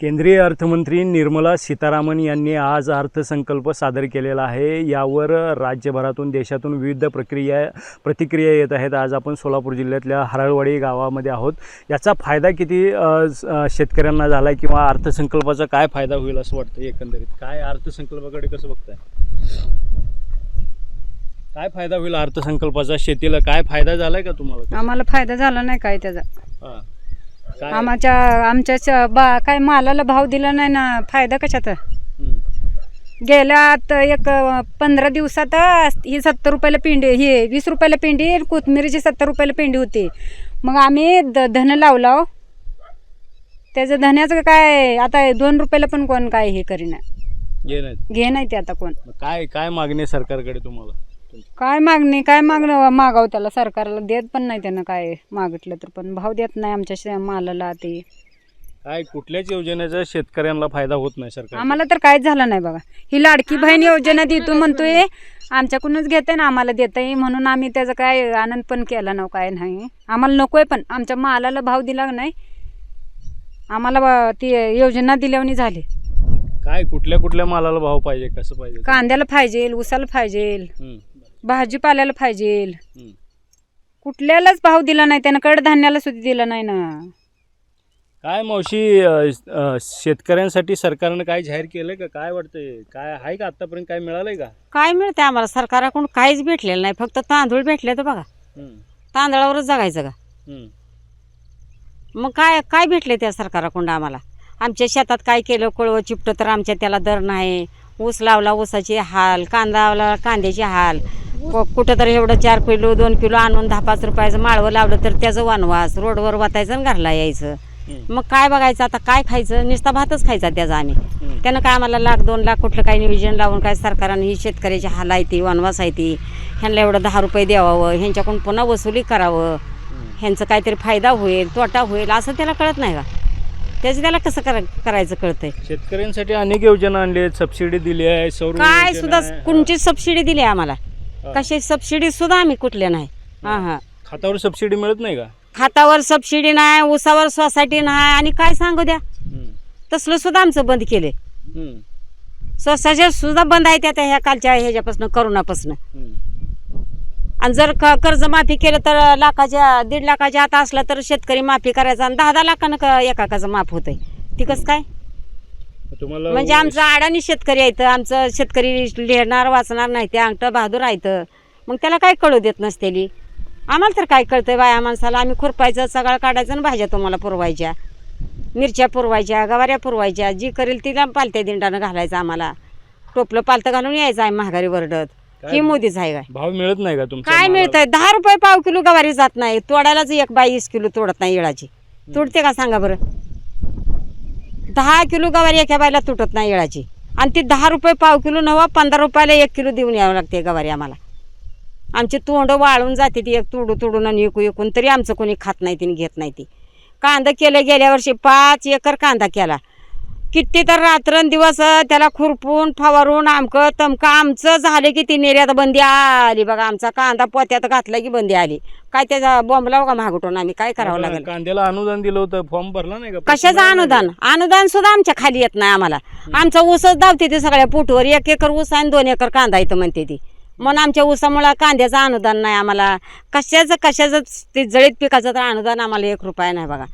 केंद्रीय अर्थमंत्री निर्मला सीतारामन यांनी आज अर्थसंकल्प सादर केलेला आहे. यावर राज्यभरातून देशातून विविध प्रक्रिया प्रतिक्रिया येत आहेत. आज आपण सोलापूर जिल्ह्यातल्या हराळवाडी गावामध्ये आहोत. याचा फायदा किती शेतकऱ्यांना झाला आहे किंवा अर्थसंकल्पाचा काय फायदा होईल असं वाटतं एकंदरीत? काय अर्थसंकल्पाकडे कसं बघताय? काय फायदा होईल अर्थसंकल्पाचा? शेतीला काय फायदा झालाय का तुम्हाला? आम्हाला फायदा झाला नाही काय त्याचा. आमच्या आमच्या बा काय मालाला भाव दिला नाही ना फायदा कशाचा हम्म. गेल्या आता एक पंधरा दिवसात ही सत्तर रुपयाला पिंडी ही वीस रुपयाला पिंडी कोथमिरीची सत्तर रुपयाला पिंडी होती. मग आम्ही द धन लावलो. त्याचं धन्याचं काय आता दोन रुपयाला पण कोण काय हे करीना. घे नाही ते आता कोण. काय काय मागणी आहे सरकारकडे तुम्हाला? काय मागणी काय मागणं मागावं त्याला? सरकारला देत पण नाही त्यानं काय मागितलं तर पण. भाव देत नाही आमच्या शे- मालाला ते. काय कुठल्याच योजनेचा शेतकऱ्यांना फायदा होत नाही सरकार. आम्हाला तर काहीच झालं नाही बघा. ही लाडकी बहीण योजना देतो म्हणतोय. आमच्याकडूनच घेते ना आम्हाला देताय म्हणून आम्ही त्याचा काय आनंद पण केला ना काय नाही. आम्हाला नकोय पण आमच्या मालाला भाव दिला नाही. आम्हाला ब- ती योजना दिल्यावर झाली. काय कुठल्या कुठल्या मालाला भाव पाहिजे कसं पाहिजे? कांद्याला पाहिजे उसाला पाहिजे हम्म, भाजीपाल्याला पाहिजे. हम्म. कुठल्यालाच भाव दिला नाही त्यानं कडधान्याला सुद्धा दिला नाही ना. काय मावशी अ, अ, शेतकऱ्यांसाठी सरकारनं काय जाहीर केलंय का? काय वाटतंय? काय आहे का आतापर्यंत? काय मिळालंय का? काय मिळते आम्हाला? सरकाराकडून काहीच भेटलेलं नाही. फक्त तांदूळ भेटले तर बघा. हम्म, तांदळावरच जगायचं का? हम्म. मग काय काय भेटले त्या सरकाराकडून आम्हाला? आमच्या शेतात काय केलं? कोळवं चिपटं तर आमच्या त्याला दर नाही. ऊस लावला ऊसाचे हाल कांदा लावला कांद्याचे हाल. कुठं तर एवढं चार किलो दोन किलो आणून दहा पाच रुपयाचं माळवं लावलं तर त्याचं वनवास रोडवर वाचायचं आणि घरला यायचं. मग काय बघायचं? आता काय खायचं? नुसता भातच खायचा त्याचा आम्ही. त्यानं काय आम्हाला लाख दोन लाख कुठलं काही नियोजन लावून काय सरकारने ही शेतकऱ्याची हाल आहे ती वनवास आहे ती. ह्यांना एवढं दहा रुपये द्यावावं ह्यांच्याकडून पुन्हा वसुली करावं. ह्यांचं काहीतरी फायदा होईल तोटा होईल असं त्याला कळत नाही का? त्याचं त्याला कसं करा करायचं कळतंय? शेतकऱ्यांसाठी अनेक योजना आणली आहेत सबसिडी दिली आहे सौर काय योजना सुद्धा आहे. कोणची सबसिडी दिली आम्हाला? हा. कशी सबसिडी सुद्धा आम्ही कुठल्या नाही. हां हां. खातावर सबसिडी मिळत नाही का? खातावर सबसिडी नाही ऊसावर सोसायटी नाही आणि काय सांगू द्या? तसलं सुद्धा आमचं बंद केलंय. हम्म, सोसायटी सुद्धा बंद आहे त्या त्या ह्या कालच्या ह्याच्यापासून करोनापासून. हम्म. आणि जर क कर्ज माफी केलं तर लाखाच्या दीड लाखाच्या आत असलं तर शेतकरी माफी करायचा आणि दहा दहा लाखानं क- एकाकाचं माफ होतंय. ती कसं काय? तुम्हाला म्हणजे आमचं अडाणी शेतकरी आहेत आमचं शेतकरी लिहिणार वाचणार नाही ते अंगठं बहादूर आहेत. मग त्याला काय कळू देत नसतेली? आम्हाला तर काय कळतंय बाया माणसाला? आम्ही खुरपायचं सगळं काढायचं आणि भाज्या तुम्हाला पुरवायच्या. मिरच्या पुरवायच्या गवाऱ्या पुरवायच्या. जी करेल तिला पालत्या दिंडानं घालायचं आम्हाला. टोपलं पालतं घालून यायचं आहे महागारी वरडत? ही मोदीच आहे काय? भाव मिळत नाही का तुमच्या काय मालाला? मिळतंय? दहा रुपये पाव किलो गवारी जात नाही. तोडायलाच एक बाई वीस किलो तोडत नाही इळाची तुटते का सांगा बरं? दहा किलो गवारी एका बाईला तुटत नाही इळाची आणि ती दहा रुपये पाव किलो नवा पंधरा रुपयाला एक किलो देऊन यावं लागते गवारी आम्हाला. आमची तोंड वाळून जाते ती एक तुडू तुडून आणि एकू एकून. तरी आमचं कोणी खात नाही तिने घेत नाही ती. कांदा केलं गेल्या वर्षी पाच एकर कांदा केला. किती तर रात्रंदिवस त्याला खुरपून फवारून आमकं तमकं आमचं झालं की ती निर्यात बंदी आली बघा. आमचा कांदा पोत्यात घातला की बंदी आली. काय त्याचा बॉम्ब लाव का महागटून आम्ही? काय करावं लागेल? कांद्याला अनुदान दिलं होतं फॉर्म भरला नाही का? कशाचं अनुदान? अनुदान सुद्धा आमच्या खाली येत नाही आम्हाला. आमचा ऊसच धावते ते सगळ्या पुटवर. एक एकर ऊस आणि दोन एकर कांदा येतं म्हणते ती. म्हणून आमच्या ऊसामुळं कांद्याचं अनुदान नाही आम्हाला. कशाचं कशाचं ते जळीत पिकाचं तर अनुदान आम्हाला एक रुपया नाही बघा.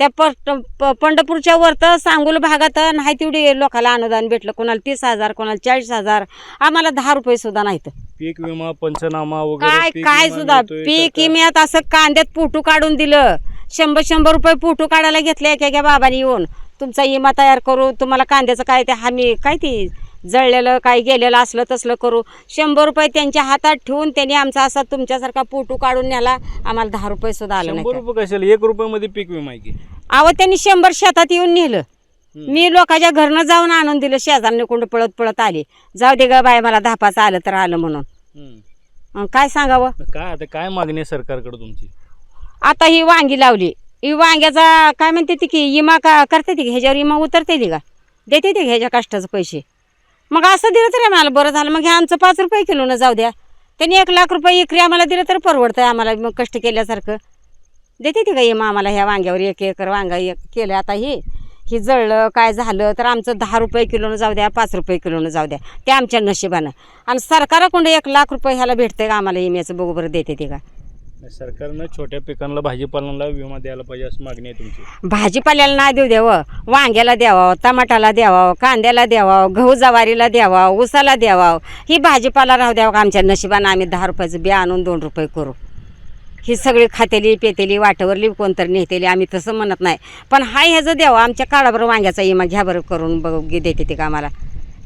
त्या प- पंढरपूरच्या वर तर सांगोल भागात नाही तेवढी लोकाला अनुदान भेटलं. कोणाला तीस हजार कोणाला चाळीस हजार. आम्हाला दहा रुपये सुद्धा नाहीत. पीक विमा पंचनामा काय काय सुद्धा? पीक विम्यात असं कांद्यात पोटू काढून दिलं. शंभर शंभर रुपये पोटू काढायला घेतले एका एका बाबाने येऊन. तुमचा विमा तयार करू तुम्हाला कांद्याचं काय ते हमी काय ती जळलेलं काय गेलेलं असलं तसलं करू. शंभर रुपये त्यांच्या हातात ठेवून त्यांनी आमचा असा तुमच्यासारखा पोटू काढून न्याला. आम्हाला दहा रुपये सुद्धा आलं शंभर नाही रुपये कशाला? एक रुपयामध्ये पीक विमा आहे की? अहो त्यांनी शंभर शेतात येऊन नेलं. मी लोकांच्या घरनं जाऊन आणून दिलं. शेजारने कोंड पळत पळत आले. जाऊ दे ग बाय मला दहा पाच आलं तर आलं म्हणून. हम्म. काय सांगावं? काय आता काय मागणी आहे सरकारकडे तुमची? आता ही वांगी लावली. ही वांग्याचा काय म्हणते ती की विमा का करते ती की ह्याच्यावर विमा उतरते ती का? देते ते घ्यायच्या कष्टाचे पैसे? मग असं दिलं तरी आम्हाला बरं झालं. मग हे आमचं पाच रुपये किलोनं जाऊ द्या. त्यांनी एक लाख रुपये इकरी आम्हाला दिलं तर परवडतं आम्हाला मग कष्ट केल्यासारखं. देते ते का ये मग आम्हाला ह्या वांग्यावर एक एकर वांगा एक केलं आता हे. हे जळलं काय झालं तर आमचं दहा रुपये किलोनं जाऊ द्या पाच रुपये किलोनं जाऊ द्या. ते आमच्या नशिबानं. आणि सरकाराकडून एक लाख रुपये ह्याला भेटतं का आम्हाला? इम्याचं बघू बरं देते ते का सरकारनं छोट्या पिकांना भाजीपाल्याला विमा द्यायला पाहिजे असं मागणी आहे तुमची. भाजीपाल्याला नाही देऊ द्यावं वांग्याला द्यावं टमाटाला द्यावं कांद्याला द्यावं गहू जवारीला द्यावं ऊसाला द्यावं. ही भाजीपाला राहू द्यावं का आमच्या नशिबानं? आम्ही दहा रुपयाचं बी आणून दोन रुपये करू. ही सगळी खातेली पेतेली वाटेवरली कोणतरी नेतेली आम्ही तसं म्हणत नाही. पण हाय ह्याचं द्यावं आमच्या काळाबरोबर वांग्याचा इमा घ्या बरं करून बघ देते ते का आम्हाला?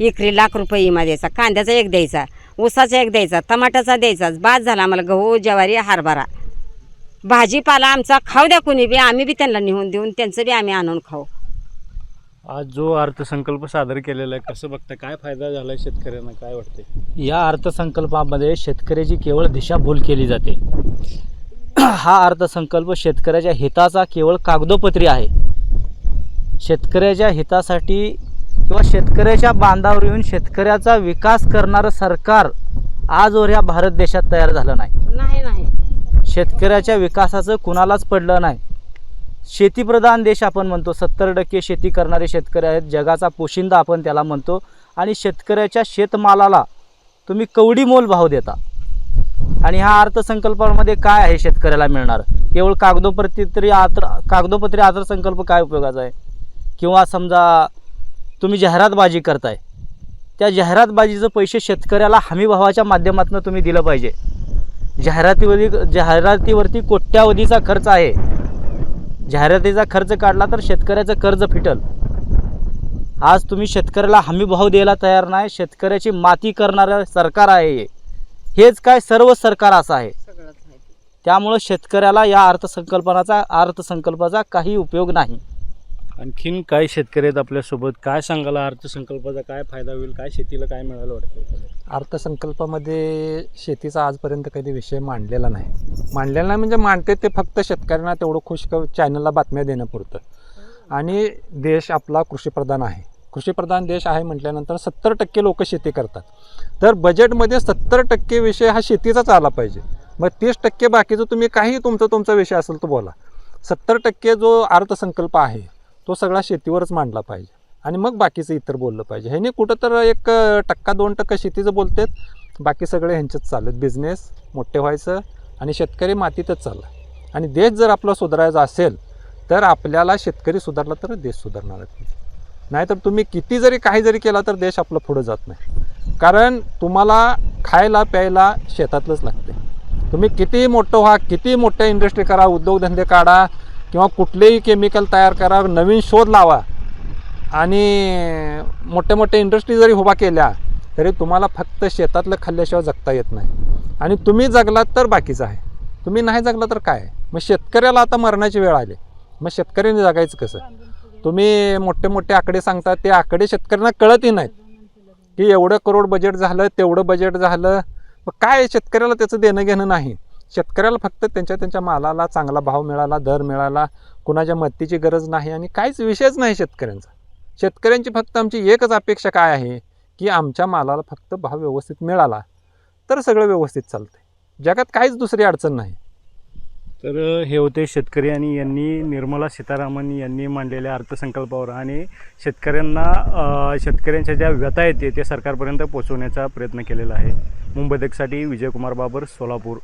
इकरी लाख रुपये इमा द्यायचा कांद्याचा एक द्यायचा. ऊसाचा एक द्यायचा टमाटाचा द्यायचा बाद झाला आम्हाला गहू ज्वारी हरभरा. भाजीपाला आमचा खाऊ द्या कोणी बी आम्ही बी त्यांना नेऊन देऊन त्यांचं बी आम्ही आणून खाऊ. आज जो अर्थसंकल्प सादर केलेला आहे कसं बघता काय फायदा झाला आहे शेतकऱ्यांना काय वाटतंय? या अर्थसंकल्पामध्ये शेतकऱ्याची केवळ दिशाभूल केली जाते. हा अर्थसंकल्प शेतकऱ्याच्या हिताचा केवळ कागदोपत्री आहे. शेतकऱ्याच्या हितासाठी किंवा शेतकऱ्याच्या बांधावर येऊन शेतकऱ्याचा विकास करणारं सरकार आजवर या भारत देशात तयार झालं नाही. नाही नाही. शेतकऱ्याच्या विकासाचं कुणालाच पडलं नाही. शेतीप्रधान देश आपण म्हणतो सत्तर टक्के शेती करणारे शेतकरी आहेत जगाचा पोशिंदा आपण त्याला म्हणतो. आणि शेतकऱ्याच्या शेतमालाला तुम्ही कवडी मोल भाव देता. आणि ह्या अर्थसंकल्पामध्ये काय आहे शेतकऱ्याला मिळणार? केवळ कागदोपत्री आत्र कागदोपत्री अर्थसंकल्प काय उपयोगाचा आहे? किंवा समजा तुम्ही जाहिरातबाजी करताय. त्या जाहिरातबाजीचं पैसे शेतकऱ्याला हमीभावाच्या माध्यमातून तुम्ही दिलं पाहिजे. जाहिरातीवरती जाहिरातीवरती कोट्यावधीचा खर्च आहे. जाहिरातीचा खर्च काढला तर शेतकऱ्याचं कर्ज फिटल. आज तुम्ही शेतकऱ्याला हमी भाव द्यायला तयार नाही शेतकऱ्याची माती करणारं सरकार आहे हे. हेच काय सर्व सरकार असं आहे. त्यामुळं शेतकऱ्याला या अर्थसंकल्पनाचा अर्थसंकल्पाचा काही उपयोग नाही. आणखीन काय शेतकरी आहेत आपल्यासोबत? काय सांगायला अर्थसंकल्पाचा काय फायदा होईल? काय शेतीला काय मिळालं वाटतं अर्थसंकल्पामध्ये शेतीचा आजपर्यंत कधी विषय मांडलेला नाही. मांडलेला नाही म्हणजे मांडते ते फक्त शेतकऱ्यांना तेवढं खुश चॅनलला बातम्या देणं पुरतं. आणि देश आपला कृषीप्रधान आहे. कृषीप्रधान देश आहे म्हटल्यानंतर सत्तर टक्के लोक शेती करतात. तर बजेटमध्ये सत्तर टक्के विषय हा शेतीचाच आला पाहिजे. मग तीस टक्के बाकीचं तुम्ही काही तुमचा तुमचा विषय असेल तो बोला. सत्तर टक्के जो अर्थसंकल्प आहे तो सगळा शेतीवरच मांडला पाहिजे. आणि मग बाकीचं इतर बोललं पाहिजे. ह्याने कुठं तर एक टक्का दोन टक्का शेतीचं बोलतात. बाकी सगळे ह्यांच्यात चालत बिझनेस मोठे व्हायचं आणि शेतकरी मातीतच चालला. आणि देश जर आपला सुधारायचा असेल तर आपल्याला शेतकरी सुधारला तर देश सुधारणार नाहीतर तुम्ही किती जरी काही जरी केला तर देश आपला पुढं जात नाही. कारण तुम्हाला खायला प्यायला शेतातलंच लागते तुम्ही किती मोठं व्हा किती मोठ्या इंडस्ट्री करा उद्योगधंदे काढा किंवा कुठलेही केमिकल तयार करा नवीन शोध लावा. आणि मोठ्या मोठ्या इंडस्ट्री जरी उभा केल्या तरी तुम्हाला फक्त शेतातलं खाल्ल्याशिवाय जगता येत नाही. आणि तुम्ही जगलात तर बाकीचं आहे. तुम्ही नाही जगला तर काय? मग शेतकऱ्याला आता मरणाची वेळ आली. मग शेतकऱ्याने जगायचं कसं? तुम्ही मोठे मोठे आकडे सांगता ते आकडे शेतकऱ्यांना कळतही नाहीत. की एवढं करोड बजेट झालं तेवढं बजेट झालं. मग काय शेतकऱ्याला त्याचं देणं घेणं नाही? शेतकऱ्याला फक्त त्यांच्या त्यांच्या मालाला चांगला भाव मिळाला दर मिळाला कुणाच्या मदतीची गरज नाही आणि काहीच विषयच नाही शेतकऱ्यांचा. शेतकऱ्यांची फक्त आमची एकच अपेक्षा काय आहे? की आमच्या मालाला फक्त भाव व्यवस्थित मिळाला तर सगळं व्यवस्थित चालतंय. जगात काहीच दुसरी अडचण नाही. तर हे होते शेतकरी आणि यांनी निर्मला सीतारामन यांनी मांडलेल्या अर्थसंकल्पावर आणि शेतकऱ्यांना शेतकऱ्यांच्या ज्या व्यथा येते ते सरकारपर्यंत पोहोचवण्याचा प्रयत्न केलेला आहे. मुंबई देखसाठी विजयकुमार बाबर सोलापूर.